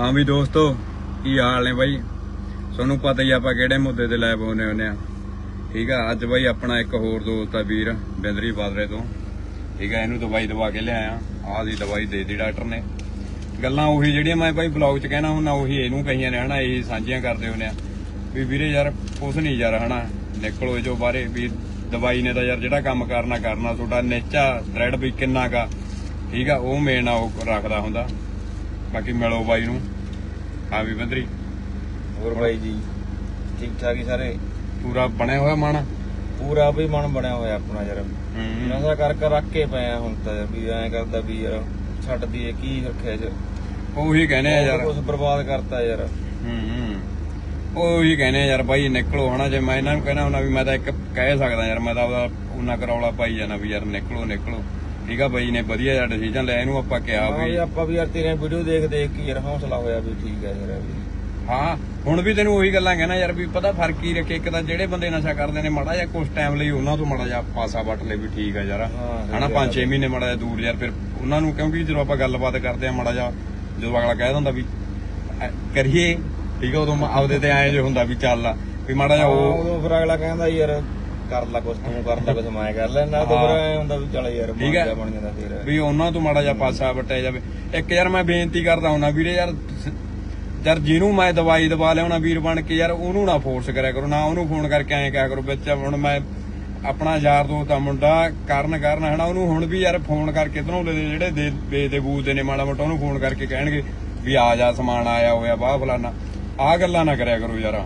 ਹਾਂ ਵੀ ਦੋਸਤੋ, ਕੀ ਹਾਲ ਨੇ ਬਾਈ? ਤੁਹਾਨੂੰ ਪਤਾ ਹੀ ਆਪਾਂ ਕਿਹੜੇ ਮੁੱਦੇ ਤੇ ਲੈ ਪਾਉਨੇ ਹੁੰਨੇ ਆ। ਠੀਕ ਆ, ਅੱਜ ਬਾਈ ਆਪਣਾ ਇੱਕ ਹੋਰ ਦੋਸਤ ਆ ਵੀਰ, ਬਿੰਦਰੀ ਬਾਦਰੇ ਤੋਂ। ਠੀਕ ਆ, ਇਹਨੂੰ ਦਵਾਈ ਦਵਾ ਕੇ ਲਿਆਇਆ। ਆਹ ਦੀ ਦਵਾਈ ਦੇ ਦੀ ਡਾਕਟਰ ਨੇ। ਗੱਲਾਂ ਉਹੀ ਜਿਹੜੀਆਂ ਮੈਂ ਬਾਈ ਬਲੌਗ 'ਚ ਕਹਿਣਾ ਹੁੰਦਾ, ਉਹੀ ਇਹਨੂੰ ਕਹੀਆਂ ਨੇ, ਹਨਾ, ਇਹੀ ਸਾਂਝੀਆਂ ਕਰਦੇ ਹੁੰਨੇ ਆ। ਵੀ ਵੀਰੇ ਯਾਰ, ਕੁਛ ਨਹੀਂ ਯਾਰ, ਹਨਾ, ਨਿਕਲੋ ਜੋ ਬਾਰੇ ਵੀ ਦਵਾਈ ਨੇ ਤਾਂ ਯਾਰ ਜਿਹੜਾ ਕੰਮ ਕਰਨਾ ਕਰਨਾ, ਤੁਹਾਡਾ ਨਿਚਾ ਥ੍ਰੈਡ ਵੀ ਕਿੰਨਾ ਕਾ ਠੀਕ ਆ, ਉਹ ਮੇਨ ਆ, ਉਹ ਰੱਖਦਾ ਹੁੰਦਾ। ਬਾਕੀ ਮਿਲੋ ਬਾਈ ਨੂੰ। ਹਾਂ ਵੀ ਬੰਦਰੀ ਹੋਰ ਬਾਈ ਜੀ ਠੀਕ ਠਾਕ ਹੀ ਸਾਰੇ? ਪੂਰਾ ਬਣਿਆ ਹੋਇਆ ਮਨ ਪੂਰਾ ਵੀ ਮਨ ਬਣਿਆ ਹੋਇਆ ਆਪਣਾ ਯਾਰ। ਨਸ਼ਾ ਕਰ ਕਰ ਰੱਖ ਕੇ ਪਏ ਆ ਹੁਣ ਤਾਂ ਵੀ ਐਂ ਕਰਦਾ ਵੀ ਯਾਰ ਛੱਡ ਦਈਏ ਕੀ ਰੱਖਿਆ ਯਾਰ? ਉਹੀ ਕਹਿੰਦੇ ਆ ਯਾਰ। ਕੁਝ ਬਰਬਾਦ ਕਰਤਾ ਯਾਰ। ਹੂੰ ਉਹੀ ਕਹਿੰਦੇ ਆ ਯਾਰ ਬਾਈ ਨਿਕਲੋ ਹਨਾ ਜੇ ਮੈਂ ਇਹਨਾਂ ਨੂੰ ਕਹਿਣਾ ਹੁੰਦਾ ਵੀ ਮੈਂ ਤਾਂ ਇੱਕ ਕਹਿ ਸਕਦਾ ਯਾਰ ਮੈਂ ਤਾਂ ਉਹਦਾ ਉਹਨਾਂ ਕਰੌਲਾ ਪਾਈ ਜਾਣਾ ਵੀ ਯਾਰ ਨਿਕਲੋ ਨਿਕਲੋ। ਠੀਕ ਆ ਬਾਈ ਨੇ ਵਧੀਆ ਜਿਹਾ ਡਿਸੀਜਨ ਲਿਆ ਇਹਨੂੰ ਆਪਾਂ ਕਿਹਾ ਹਾਂ ਵੀ ਵੀ ਆਪਾਂ ਵੀ ਯਾਰ ਤੇਰੇ ਵੀਡੀਓ ਦੇਖ ਦੇਖ ਕੇ ਯਾਰ ਹੌਸਲਾ ਹੋਇਆ ਵੀ ਠੀਕ ਹੈ ਯਾਰ ਵੀ। ਹਾਂ ਹੁਣ ਵੀ ਤੈਨੂੰ ਉਹੀ ਗੱਲਾਂ ਕਹਿਣਾ ਯਾਰ ਵੀ ਪਤਾ ਫ਼ਰਕ ਕੀ ਰੱਖੇ ਇੱਕ ਤਾਂ ਜਿਹੜੇ ਬੰਦੇ ਨਸ਼ਾ ਕਰਦੇ ਨੇ ਮਾੜਾ ਜਿਹਾ ਕੁਝ ਟਾਈਮ ਲਈ ਉਹਨਾਂ ਤੋਂ ਮਾੜਾ ਜਿਹਾ ਪਾਸਾ ਵੱਟ ਲੈ ਵੀ ਠੀਕ ਆ ਯਾਰ। ਹਾਂ, ਸਹੀ ਹਨਾ ਗੱਲ 5-6 ਮਹੀਨੇ ਮਾੜਾ ਜਿਹਾ ਦੂਰ ਯਾਰ ਫਿਰ ਉਹਨਾਂ ਨੂੰ ਕਿਉਂਕਿ ਜਦੋਂ ਆਪਾਂ ਗੱਲਬਾਤ ਕਰਦੇ ਆ ਮਾੜਾ ਜਿਹਾ ਜਦੋਂ ਅਗਲਾ ਕਹਿ ਦਿੰਦਾ ਵੀ ਅ, ਕਰੀਏ। ਠੀਕ ਆ ਉਦੋਂ ਮ- ਆਪਦੇ ਤੇ ਐਂ ਜੇ ਹੁੰਦਾ ਵੀ ਚੱਲ ਆ ਵੀ ਮਾੜਾ ਜਿਹਾ ਹਾਂ, ਉਹ ਉਦੋਂ ਫਿਰ ਅਗਲਾ ਕਹਿੰਦਾ ਯਾਰ ਕਰ ਲੈ ਕੁਛ ਤੂੰ ਕਰ ਲੈ ਕੁਛ ਮੈਂ ਕਰ ਲੈ। ਨਾਲ ਤਾਂ ਫਿਰ ਐਂ ਹੁੰਦਾ ਵੀ ਚੱਲ ਯਾਰ ਠੀਕ ਹੈ। ਮਨ ਬਣ ਜਾਂਦਾ ਫਿਰ। ਵੀ ਉਹਨਾਂ ਤੋਂ ਮਾੜਾ ਜਿਹਾ ਪਾਸਾ ਵਟਿਆ ਜਾਵੇ। ਇੱਕ ਯਾਰ ਮੈਂ ਬੇਨਤੀ ਕਰਦਾ ਹੁਣਾ ਵੀਰੇ ਯਾਰ ਸ- ਯਾਰ ਜਿਹਨੂੰ ਮੈਂ ਦਵਾਈ ਦਵਾ ਲਿਆਉਣਾ ਵੀਰ ਬਣ ਕੇ ਯਾਰ ਉਹਨੂੰ ਨਾ ਫੋਰਸ ਕਰਿਆ ਕਰੋ ਨਾ ਉਹਨੂੰ ਫੋਨ ਕਰਕੇ ਐਂ ਕਿਹਾ ਕਰੋ ਵਿੱਚ ਹੁਣ ਮੈਂ ਆਪਣਾ ਯਾਰ ਦੋਸਤ ਆ ਮੁੰਡਾ ਕਰਨ ਕਰਨ ਹਨਾ? ਉਹਨੂੰ ਹੁਣ ਵੀ ਯਾਰ ਫੋਨ ਕਰਕੇ ਧਨੌਲੇ ਦੇ ਜਿਹੜੇ ਦੇ ਵੇਚਦੇ ਬੂਝਦੇ ਨੇ ਮਾੜਾ ਮੋਟਾ ਉਹਨੂੰ ਫੋਨ ਕਰਕੇ ਕਹਿਣਗੇ ਵੀ ਆ ਜਾ ਸਮਾਨ ਆਇਆ ਹੋਇਆ ਬਾਹ ਫਲਾਨਾ। ਆਹ ਗੱਲਾਂ ਨਾ ਕਰਿਆ ਕਰੋ ਯਾਰ।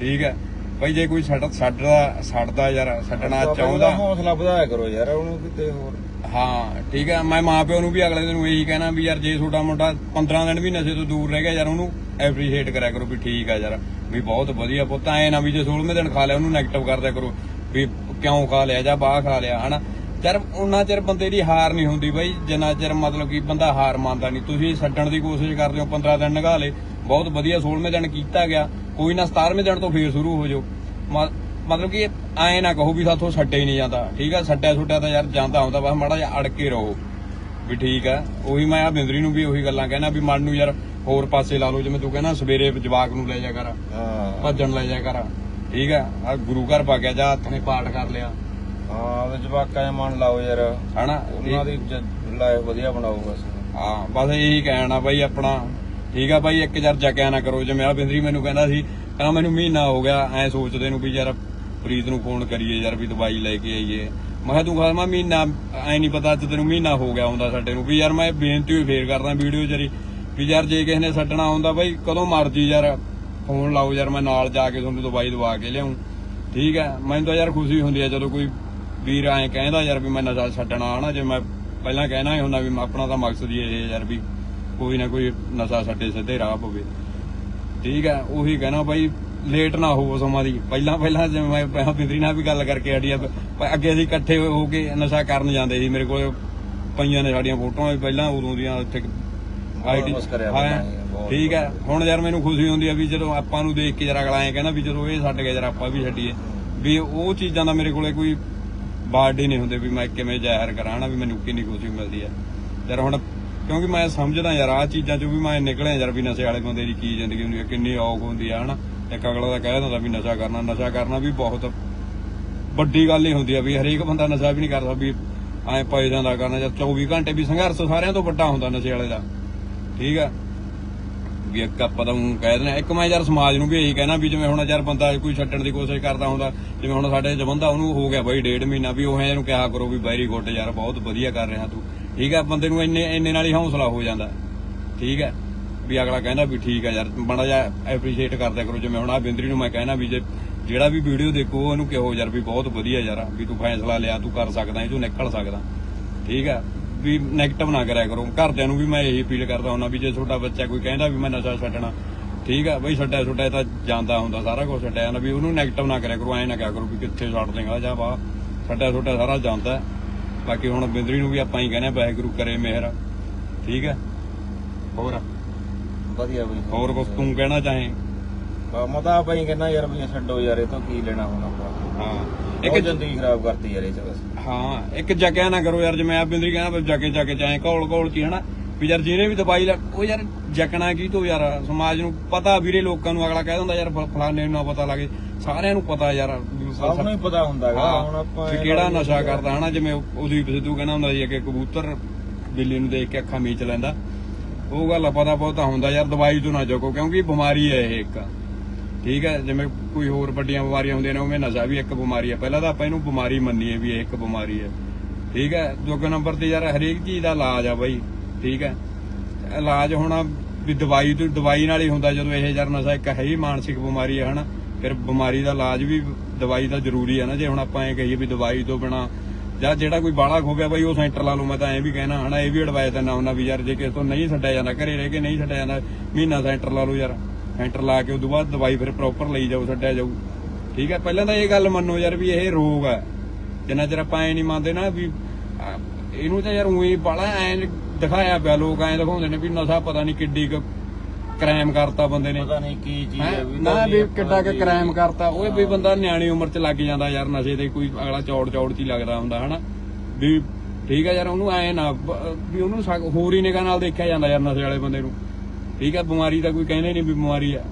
ਠੀਕ ਹੈ। ਬਈ ਜੇ ਕੋਈ ਛੱਡ ਛੱਡਦਾ ਛੱਡਦਾ ਯਾਰ ਛੱਡਣਾ ਚਾਹੁੰਦਾ। ਹੌਸਲਾ ਵਧਾਇਆ ਕਰੋ ਯਾਰ ਉਹਨੂੰ ਕਿਤੇ ਹੋਰ। ਹਾਂ ਠੀਕ ਹੈ ਮੈਂ ਮਾਪਿਓ ਨੂੰ ਵੀ ਅਗਲੇ ਦਿਨ ਨੂੰ ਇਹੀ ਕਹਿਣਾ ਵੀ ਯਾਰ ਜੇ ਤੁਹਾਡਾ ਮੁੰਡਾ 15 ਦਿਨ ਵੀ ਨਸ਼ੇ ਤੋਂ ਦੂਰ ਰਹਿ ਗਿਆ ਯਾਰ ਉਹਨੂੰ ਐਪਰੀਸ਼ੀਏਟ ਕਰਿਆ ਕਰੋ ਵੀ ਠੀਕ ਆ ਯਾਰ ਵੀ ਬਹੁਤ ਵਧੀਆ ਪੁੱਤ ਐ ਨਾ ਵੀ ਜੇ 16ਵੇਂ ਦਿਨ ਖਾ ਲਿਆ ਉਹਨੂੰ ਨੈਗੇਟਿਵ ਕਰਦਿਆ ਕਰੋ ਵੀ ਕਿਉਂ ਖਾ ਲਿਆ ਜਾਂ ਬਾਹ ਖਾ ਲਿਆ ਹਨਾ? ਯਾਰ ਉਹਨਾਂ ਚਿਰ ਬੰਦੇ ਦੀ ਹਾਰ ਨਹੀਂ ਹੁੰਦੀ ਬਾਈ ਜਿੰਨਾ ਚਿਰ ਮਤਲਬ ਕਿ ਬੰਦਾ ਹਾਰ ਮੰਨਦਾ ਨਹੀਂ। ਤੁਸੀਂ ਛੱਡਣ ਦੀ ਕੋਸ਼ਿਸ਼ ਕਰਦੇ ਹੋ 15 ਦਿਨ ਨਗਾ ਲੇ ਬਹੁਤ ਵਧੀਆ 16ਵੇਂ ਦਿਨ ਕੀਤਾ ਗਿਆ। ਕੋਈ ਨਾ 17ਵੇਂ ਦਿਨ ਤੋਂ ਫੇਰ ਸ਼ੁਰੂ ਹੋ ਜਾਓ। ਮਤਲਬ ਕਿ ਐ ਨਾ ਕਹੋ ਵੀ ਸਾਥੋਂ ਛੱਡਿਆ ਹੀ ਨਹੀਂ ਜਾਂਦਾ। ਠੀਕ ਆ ਛੱਡਿਆ ਛੁੱਟਿਆ ਤਾਂ ਯਾਰ ਜਾਂਦਾ ਹੁੰਦਾ ਬਸ ਮਾੜਾ ਜਿਹਾ ਅੜ ਕੇ ਰਹੋ। ਵੀ ਠੀਕ ਆ ਉਹੀ ਮੈਂ ਆ ਬਿੰਦਰੀ ਨੂੰ ਵੀ ਉਹੀ ਗੱਲਾਂ ਕਹਿਣਾ ਵੀ ਮਨ ਨੂੰ ਯਾਰ ਹੋਰ ਪਾਸੇ ਲਾ ਲਓ ਜਿਵੇਂ ਤੂੰ ਕਹਿੰਦਾ ਸਵੇਰੇ ਜਵਾਕ ਨੂੰ ਲੈ ਜਾ ਕਰ ਹਾਂ। ਭੱਜਣ ਲੈ ਜਾ ਕਰ। ਠੀਕ ਆ ਆ ਗੁਰੂ ਘਰ ਪਾ ਗਿਆ ਜਾ ਹੱਥ ਨੇ ਪਾਠ ਕਰ ਲਿਆ। ਹਾਂ ਉਹਦੇ ਜਵਾਕਾਂ ਦਾ ਮਨ ਲਾਓ ਯਾਰ। ਹਨਾ? ਉਹਨਾਂ ਦੀ ਲਾਈਫ ਵਧੀਆ ਬਣਾਓ ਬਸ। ਹਾਂ ਬਸ ਇਹੀ ਕਹਿਣਾ ਬਾਈ ਆਪਣਾ। ਠੀਕ ਆ ਬਾਈ ਇੱਕ ਯਾਰ ਜਕਿਆ ਨਾ ਕਰੋ। ਜਿਵੇਂ ਆ ਬਿੰਦਰੀ ਮੈਨੂੰ ਕਹਿੰਦਾ ਸੀ ਕਹਿੰਦਾ ਮੈਨੂੰ ਮਹੀਨਾ ਹੋ ਗਿਆ ਐ ਸੋਚਦੇ ਨੂੰ ਵੀ ਯਾਰ ਪ੍ਰੀਤ ਨੂੰ ਫੋਨ ਕਰੀਏ ਯਾਰ ਵੀ ਦਵਾਈ ਲੈ ਕੇ ਆਈਏ। ਮੈਂ ਕਿਹਾ ਤੂੰ ਖਾਲਮਾ ਮਹੀਨਾ ਐ ਨਹੀਂ ਪਤਾ ਅੱਜ ਤੈਨੂੰ ਮਹੀਨਾ ਹੋ ਗਿਆ ਹੁੰਦਾ ਸਾਡੇ ਨੂੰ। ਵੀ ਯਾਰ ਮੈਂ ਬੇਨਤੀ ਹੋਈ ਫੇਰ ਕਰਦਾ ਵੀਡੀਓ ਜਰੀ। ਵੀ ਯਾਰ ਜੇ ਕਿਸੇ ਨੇ ਛੱਡਣਾ ਹੁੰਦਾ ਬਾਈ ਕਦੋਂ ਮਰਜ਼ੀ ਯਾਰ ਫੋਨ ਲਾਓ ਯਾਰ ਮੈਂ ਨਾਲ ਜਾ ਕੇ ਤੁਹਾਨੂੰ ਦਵਾਈ ਦਵਾ ਕੇ ਲਿਆਉਂ ਠੀਕ ਹੈ ਮੈਨੂੰ ਤਾਂ ਯਾਰ ਖੁਸ਼ੀ ਹੁੰਦੀ ਹੈ ਜਦੋਂ ਕੋਈ ਵੀਰ ਐਂ ਕਹਿੰਦਾ ਯਾਰ ਵੀ ਮੈਂ ਨਸ਼ਾ ਛੱਡਣਾ ਹਨਾ ਜੇ ਮੈਂ ਪਹਿਲਾਂ ਕਹਿਣਾ ਹੀ ਹੁੰਦਾ ਵੀ ਆਪਣਾ ਤਾਂ ਮਕਸਦ ਹੀ ਇਹ ਯਾਰ ਵੀ ਕੋਈ ਨਾ ਕੋਈ ਨਸ਼ਾ ਛੱਡੇ ਸਿੱਧੇ ਰਾਹ ਪਵੇ। ਠੀਕ ਹੈ ਉਹੀ ਕਹਿਣਾ ਬਾਈ ਲੇਟ ਨਾ ਹੋਵੋ ਸਮਾਂ ਦੀ। ਪਹਿਲਾਂ ਪਹਿਲਾਂ ਜਿਵੇਂ ਮੈਂ ਪਹਿਲਾਂ ਪਿੰਦਰੀ ਨਾਲ ਵੀ ਗੱਲ ਕਰਕੇ ਹਟੀ ਆ ਪ- ਅੱਗੇ ਅਸੀਂ ਇਕੱਠੇ ਹੋ ਕੇ ਨਸ਼ਾ ਕਰਨ ਜਾਂਦੇ ਸੀ। ਮੇਰੇ ਕੋਲ ਪਈਆਂ ਨੇ ਸਾਡੀਆਂ ਫੋਟੋਆਂ ਵੀ ਪਹਿਲਾਂ ਉਦੋਂ ਦੀਆਂ ਉੱਥੇ ਬਹੁਤ ਠੀਕ ਹੈ। ਹੁਣ ਯਾਰ ਮੈਨੂੰ ਖੁਸ਼ੀ ਹੁੰਦੀ ਆ ਵੀ ਜਦੋਂ ਆਪਾਂ ਨੂੰ ਦੇਖ ਕੇ ਜਰਾ ਅਗਲਾ ਐਂ ਕਹਿੰਦਾ ਵੀ ਜਦੋਂ ਇਹ ਛੱਡ ਗਿਆ ਜਰਾ ਆਪਾਂ ਵੀ ਛੱਡੀਏ। ਵੀ ਉਹ ਚੀਜ਼ਾਂ ਦਾ ਮੇਰੇ ਕੋਲੇ ਕੋਈ ਬਾਡੀ ਨਹੀਂ ਹੁੰਦੇ ਵੀ ਮੈਂ ਕਿਵੇਂ ਜ਼ਾਹਿਰ ਕਰਾਂ ਵੀ ਮੈਨੂੰ ਕਿੰਨੀ ਖੁਸ਼ੀ ਮਿਲਦੀ ਹੈ ਯਾਰ ਹੁਣ ਕਿਉਂਕਿ ਮੈਂ ਸਮਝਦਾ ਯਾਰ ਆਹ ਚੀਜ਼ਾਂ ਚੋਂ ਵੀ ਮੈਂ ਨਿਕਲਿਆ ਯਾਰ ਵੀ ਨਸ਼ੇ ਵਾਲੇ ਬੰਦੇ ਦੀ ਕੀ ਜ਼ਿੰਦਗੀ ਹੁੰਦੀ ਹੈ ਕਿੰਨੀ ਔਖ ਹੁੰਦੀ ਹੈ ਹਨਾ। ਇੱਕ ਅਗਲਾ ਦਾ ਕਹਿ ਦਿੰਦਾ ਵੀ ਨਸ਼ਾ ਕਰਨਾ ਨਸ਼ਾ ਕਰਨਾ ਵੀ ਬਹੁਤ ਵੱਡੀ ਗੱਲ ਹੀ ਹੁੰਦੀ ਆ ਵੀ ਹਰੇਕ ਬੰਦਾ ਨਸ਼ਾ ਵੀ ਨਹੀਂ ਕਰਦਾ ਵੀ ਐਂ ਪਏ ਜਾਂਦਾ ਕਰਨਾ ਜਾਂ 24 ਘੰਟੇ ਵੀ ਸੰਘਰਸ਼ ਸਾਰਿਆਂ ਤੋਂ ਵੱਡਾ ਹੁੰਦਾ ਨਸ਼ੇ ਵਾਲੇ ਦਾ। ਠੀਕ ਆ? ਵੀ ਇੱਕ ਆਪਾਂ ਤਾਂ ਕਹਿ ਦਿੰਦੇ ਹਾਂ। ਇੱਕ ਮੈਂ ਯਾਰ ਸਮਾਜ ਨੂੰ ਵੀ ਇਹੀ ਕਹਿਣਾ ਵੀ ਜਿਵੇਂ ਹੁਣ ਯਾਰ ਬੰਦਾ ਕੋਈ ਛੱਡਣ ਦੀ ਕੋਸ਼ਿਸ਼ ਕਰਦਾ ਹੁੰਦਾ, ਜਿਵੇਂ ਹੁਣ ਸਾਡੇ ਜਵੰਦਾ ਉਹਨੂੰ ਹੋ ਗਿਆ ਬਾਈ ਡੇਢ ਮਹੀਨਾ ਵੀ ਉਹ ਇਹਨੂੰ ਕਿਹਾ ਕਰੋ ਵੀ ਵੈਰੀ ਗੁੱਡ ਯਾਰ ਬਹੁਤ ਵਧੀਆ ਕਰ ਰਿਹਾ ਤੂੰ। ਠੀਕ ਹੈ ਬੰਦੇ ਨੂੰ ਇੰਨੇ ਇੰਨੇ ਨਾਲ ਹੀ ਹੌਸਲਾ ਹੋ ਜਾਂਦਾ। ਠੀਕ ਹੈ ਵੀ ਅਗਲਾ ਕਹਿੰਦਾ ਵੀ ਠੀਕ ਹੈ ਯਾਰ ਬੜਾ ਜਿਹਾ ਐਪਰੀਸ਼ੀਏਟ ਕਰਦਿਆ ਕਰੋ। ਜਿਵੇਂ ਹੁਣ ਆ ਬਿੰਦਰੀ ਨੂੰ ਮੈਂ ਕਹਿਣਾ ਵੀ ਜੇ ਜਿਹੜਾ ਵੀ ਵੀਡੀਓ ਦੇਖੋ, ਉਹਨੂੰ ਕਿਹੋ ਯਾਰ ਵੀ ਬਹੁਤ ਵਧੀਆ ਯਾਰ ਵੀ ਤੂੰ ਫੈਸਲਾ ਲਿਆ, ਤੂੰ ਕਰ ਸਕਦਾ, ਇਹ ਤੂੰ ਨਿਕਲ ਸਕਦਾ। ਠੀਕ ਹੈ ਵੀ 네ਗੇਟਿਵ ਨਾ ਕਰਿਆ ਕਰੋ। ਘਰਦਿਆਂ ਨੂੰ ਵੀ ਮੈਂ ਇਹੀ ਅਪੀਲ ਕਰਦਾ ਹੁੰਦਾ ਵੀ ਜੇ ਤੁਹਾਡਾ ਬੱਚਾ ਕੋਈ ਕਹਿੰਦਾ ਵੀ ਮੈਂ ਨਸ਼ਾ ਛੱਡਣਾ ਠੀਕ ਆ ਬਈ ਛੱਡਿਆ ਛੁੱਟਿਆ ਤਾਂ ਜਾਂਦਾ ਹੁੰਦਾ ਸਾਰਾ ਕੁਝ ਛੱਡਿਆ ਜਾਂਦਾ ਵੀ ਉਹਨੂੰ 네ਗੇਟਿਵ ਨਾ ਕਰਿਆ ਕਰੋ ਐਂ ਨਾ ਕਿਹਾ ਕਰੋ ਵੀ ਕਿੱਥੇ ਛੱਡ ਦੇਗਾ ਜਾਂ ਵਾ ਛੱਡਿਆ ਛੁੱਟਿਆ ਸਾਰਾ ਜਾਂਦਾ। ਬਾਕੀ ਹੁਣ ਬਿੰਦਰੀ ਨੂੰ ਵੀ ਆਪਾਂ ਹੀ ਕਹਿੰਦੇ ਆ, ਵਾਹਿਗੁਰੂ ਕਰੇ ਮਿਹਰ ਠੀਕ ਹੈ ਹੋਰ? ਵਧੀਆ ਬਈ। ਹੋਰ ਕੁਝ ਤੂੰ ਕਹਿਣਾ ਚਾਹੇ? ਮਤਾ ਭਾਈ ਕਹਿੰਦਾ ਯਾਰ ਵੀ ਛੱਡੋ ਯਾਰ ਇਹ ਤੋਂ ਕੀ ਲੈਣਾ ਹੁਣ ਆਪਾਂ? ਹਾਂ। ਇੱਕ ਜ਼ਿੰਦਗੀ ਖਰਾਬ ਕਰਤੀ ਯਾਰ ਇਹ ਚ ਬਸ। ਹਾਂ ਇੱਕ ਜਗਿਆ ਨਾ ਕਰੋ ਯਾਰ ਜਿਵੇਂ ਆ ਬਿੰਦਰੀ ਕਹਿੰਦਾ ਵੀ ਜਗੇ ਜਗੇ ਚਾਹੇ ਘੋਲ ਘੋਲ ਚ ਹਨਾ ਵੀ ਯਾਰ ਜਿਹਨੇ ਵੀ ਦਵਾਈ ਲੈ ਉਹ ਯਾਰ ਜਕਣਾ ਕੀ ਤੋਂ ਯਾਰ ਸਮਾਜ ਨੂੰ ਪਤਾ ਵੀਰੇ ਲੋਕਾਂ ਨੂੰ ਅਗਲਾ ਕਹਿ ਦਿੰਦਾ ਯਾਰ ਫਲਾਣੇ ਨੂੰ ਨਾ ਪਤਾ ਲੱਗੇ ਸਾਰਿਆਂ ਨੂੰ ਪਤਾ ਯਾਰ ਸਭ ਨੂੰ ਹੀ ਪਤਾ ਹੁੰਦਾਗਾ ਹਾਂ, ਹੁਣ ਆਪਾਂ ਕਿਹੜਾ ਨਸ਼ਾ ਕਰਦਾ ਹਨਾ ਜਿਵੇਂ ਉਹਦੀ ਸਿੱਧੂ ਕਹਿੰਦਾ ਹੁੰਦਾ ਸੀ ਕਿ ਕਬੂਤਰ ਬਿੱਲੀ ਨੂੰ ਦੇਖ ਕੇ ਅੱਖਾਂ ਮੀਚ ਲੈਂਦਾ। ਉਹ ਗੱਲ ਪਤਾ ਬਹੁਤਾ ਹੁੰਦਾ ਯਾਰ ਦਵਾਈ ਤੋਂ ਨਾ ਜਗੋ ਕਿਉਂਕਿ ਬਿਮਾਰੀ ਹੈ ਇਹ ਇੱਕ। ਠੀਕ ਹੈ, ਜਿਵੇਂ ਕੋਈ ਹੋਰ ਵੱਡੀਆਂ ਬਿਮਾਰੀਆਂ ਹੁੰਦੀਆਂ ਨੇ, ਉਵੇਂ ਨਸ਼ਾ ਵੀ ਇੱਕ ਬਿਮਾਰੀ ਹੈ। ਪਹਿਲਾਂ ਤਾਂ ਆਪਾਂ ਇਹਨੂੰ ਬਿਮਾਰੀ ਮੰਨੀਏ ਵੀ ਇਹ ਇੱਕ ਬਿਮਾਰੀ ਹੈ। ਠੀਕ ਹੈ ਦੂਜੇ ਨੰਬਰ ਤੇ ਯਾਰ ਹਰੇਕ ਚੀਜ਼ ਦਾ ਇਲਾਜ ਆ ਬਾਈ, ਠੀਕ ਹੈ। ਇਲਾਜ ਹੋਣਾ ਵੀ ਦਵਾਈ ਤੋਂ ਦਵਾਈ ਨਾਲ ਹੀ ਹੁੰਦਾ, ਜਦੋਂ ਇਹ ਯਾਰ ਨਸ਼ਾ ਇੱਕ ਹੈ ਹੀ ਮਾਨਸਿਕ ਬਿਮਾਰੀ ਹੈ, ਹਨਾ। ਫਿਰ ਬਿਮਾਰੀ ਦਾ ਇਲਾਜ ਵੀ ਦਵਾਈ ਦਾ ਜ਼ਰੂਰੀ ਹੈ ਨਾ, ਜੇ ਹੁਣ ਆਪਾਂ ਇਹ ਕਹੀਏ ਵੀ ਦਵਾਈ ਤੋਂ ਬਿਨਾ ਜਾਂ ਜਿਹੜਾ ਕੋਈ ਬਾਲਾ ਖੋਬਿਆ ਬਾਈ, ਉਹ ਸੈਂਟਰ ਲਾ ਲਓ, ਮੈਂ ਤਾਂ ਐਂ ਵੀ ਕਹਿਣਾ, ਹਨਾ, ਇਹ ਵੀ ਐਡਵਾਈਸ ਦਿੰਦਾ ਹੁੰਦਾ ਵੀ ਯਾਰ ਜੇ ਕਿਸੇ ਤੋਂ ਨਹੀਂ ਛੱਡਿਆ ਜਾਂਦਾ, ਘਰੇ ਰਹਿ ਕੇ ਨਹੀਂ ਛੱਡਿਆ ਜਾਂਦਾ, ਮਹੀਨਾ ਸੈਂਟਰ ਲਾ ਲਓ ਯਾਰ। ਸੈਂਟਰ ਲਾ ਕੇ ਉਦੋਂ ਬਾਅਦ ਦਵਾਈ ਫਿਰ ਪ੍ਰੋਪਰ ਲਈ ਜਾਓ ਛੱਡਿਆ ਜਾਊ। ਠੀਕ ਹੈ ਪਹਿਲਾਂ ਤਾਂ ਇਹ ਗੱਲ ਮੰਨੋ ਯਾਰ ਵੀ ਇਹ ਰੋਗ ਹੈ। ਜਿੰਨਾ ਚਿਰ ਆਪਾਂ ਐ ਨਹੀਂ ਮੰਨਦੇ ਨਾ ਵੀ ਇਹਨੂੰ ਤਾਂ ਯਾਰ ਉਹੀ ਬਾਲਾ ਐ ਦਿਖਾਇਆ ਪਿਆ ਲੋਕ ਐ ਦਿਖਾਉਂਦੇ ਨੇ ਵੀ ਨਸ਼ਾ ਪਤਾ ਨਹੀਂ ਕਿੱਡੀ ਕੁ ਕ੍ਰਾਈਮ ਕਰਤਾ ਬੰਦੇ ਨੇ। ਪਤਾ ਨਹੀਂ ਕੀ ਚੀਜ਼ ਹੈਂ? ਨਾ ਵੀ ਕਿੱਡਾ ਕਿ ਕ੍ਰਾਈਮ ਕਰਤਾ ਉਹ ਵੀ ਬੰਦਾ ਨਿਆਣੀ ਉਮਰ ਚ ਲੱਗ ਜਾਂਦਾ ਯਾਰ ਨਸ਼ੇ ਤੇ ਕੋਈ ਅਗਲਾ ਚੌੜ ਚੌੜ ਚ ਹੀ ਲੱਗਦਾ ਹੁੰਦਾ ਹਨਾ? ਵੀ ਠੀਕ ਹੈ ਯਾਰ ਉਹਨੂੰ ਐ ਨਾ ਵੀ ਉਹਨੂੰ ਹੋਰ ਹੀ ਨਿਗਾਹ ਨਾਲ ਦੇਖਿਆ ਜਾਂਦਾ ਯਾਰ ਨਸ਼ੇ ਵਾਲੇ ਬੰਦੇ ਨੂੰ। ਠੀਕ ਹੈ ਬਿਮਾਰੀ ਤਾਂ ਕੋਈ ਕਹਿੰਦੇ ਨਹੀਂ ਵੀ ਬਿਮਾਰੀ ਆ।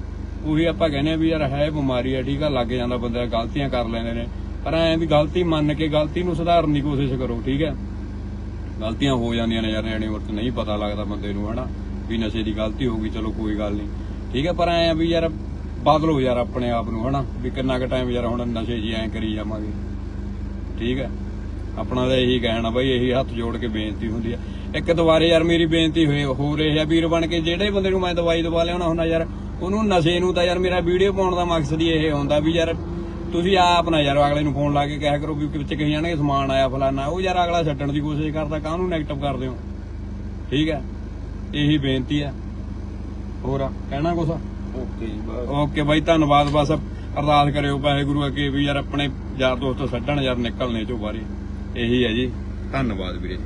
ਉਹੀ ਆਪਾਂ ਕਹਿੰਦੇ ਆ ਵੀ ਯਾਰ ਹੈ ਬਿਮਾਰੀ ਆ, ਠੀਕ ਆ, ਲੱਗ ਜਾਂਦਾ ਬੰਦਾ, ਗਲਤੀਆਂ ਕਰ ਲੈਂਦੇ ਨੇ। ਪਰ ਐ ਵੀ ਗਲਤੀ ਮੰਨ ਕੇ ਗਲਤੀ ਨੂੰ ਸੁਧਾਰਨ ਦੀ ਕੋਸ਼ਿਸ਼ ਕਰੋ, ਠੀਕ ਹੈ ਗਲਤੀਆਂ ਹੋ ਜਾਂਦੀਆਂ ਨੇ ਯਾਰ, ਨਿਆਣੀ ਉਮਰ ਨਹੀਂ ਪਤਾ ਲੱਗਦਾ ਬੰਦੇ ਨੂੰ, ਹਨਾ, ਵੀ ਨਸ਼ੇ ਦੀ ਗਲਤੀ ਹੋ ਗਈ, ਚਲੋ ਕੋਈ ਗੱਲ ਨਹੀਂ। ਠੀਕ ਹੈ ਪਰ ਐ ਵੀ ਯਾਰ ਬਦਲੋ ਯਾਰ ਆਪਣੇ ਆਪ ਨੂੰ, ਹਨਾ, ਵੀ ਕਿੰਨਾ ਕੁ ਟਾਈਮ ਯਾਰ ਹੁਣ ਨਸ਼ੇ ਜੀ ਐ ਕਰੀ ਜਾਵਾਂਗੇ। ਠੀਕ ਹੈ ਆਪਣਾ ਤਾਂ ਇਹੀ ਕਹਿਣਾ ਬਈ, ਇਹੀ ਹੱਥ ਜੋੜ ਕੇ ਬੇਨਤੀ ਹੁੰਦੀ ਆ। ਇੱਕ ਦੁਬਾਰੇ ਯਾਰ ਮੇਰੀ ਬੇਨਤੀ ਹੋਏ ਹੋ ਰਹੀ ਆ ਵੀਰ ਬਣ ਕੇ ਜਿਹੜੇ ਬੰਦੇ ਨੂੰ ਮੈਂ ਦਵਾਈ ਦਵਾ ਲਿਆਉਣਾ ਹੁੰਦਾ ਯਾਰ ਉਹਨੂੰ ਨਸ਼ੇ ਨੂੰ ਤਾਂ ਯਾਰ ਮੇਰਾ ਵੀਡੀਓ ਪਾਉਣ ਦਾ ਮਕਸਦ ਹੀ ਇਹ ਹੁੰਦਾ ਵੀ ਯਾਰ ਤੁਸੀਂ ਆਪ ਨਾ ਯਾਰ ਅਗਲੇ ਨੂੰ ਫੋਨ ਲਾ ਕੇ ਕਹਿਆ ਕਰੋ ਵੀ ਵਿੱਚ ਕਹੀ ਜਾਣਗੇ ਸਮਾਨ ਆਇਆ ਫਲਾਨਾ ਉਹ ਯਾਰ ਅਗਲਾ ਛੱਡਣ ਦੀ ਕੋਸ਼ਿਸ਼ ਕਰਦਾ ਕਾਹਨੂੰ ਨੈਗੇਟਿਵ ਕਰਦੇ ਹੋ? ਠੀਕ ਹੈ? ਇਹੀ ਬੇਨਤੀ ਆ ਹੋਰ ਕਹਿਣਾ ਕੁਛ ਓਕੇ ਬਸ। ਓਕੇ ਬਾਈ ਧੰਨਵਾਦ ਬਸ ਅਰਦਾਸ ਕਰਿਓ ਵਾਹਿਗੁਰੂ ਅੱਗੇ ਵੀ ਯਾਰ ਆਪਣੇ ਯਾਰ ਦੋਸਤ ਛੱਡਣ ਯਾਰ ਨਿਕਲਣੇ ਚੋਂ ਬਾਰੇ ਇਹੀ ਹੈ ਜੀ। ਧੰਨਵਾਦ ਵੀਰੇ।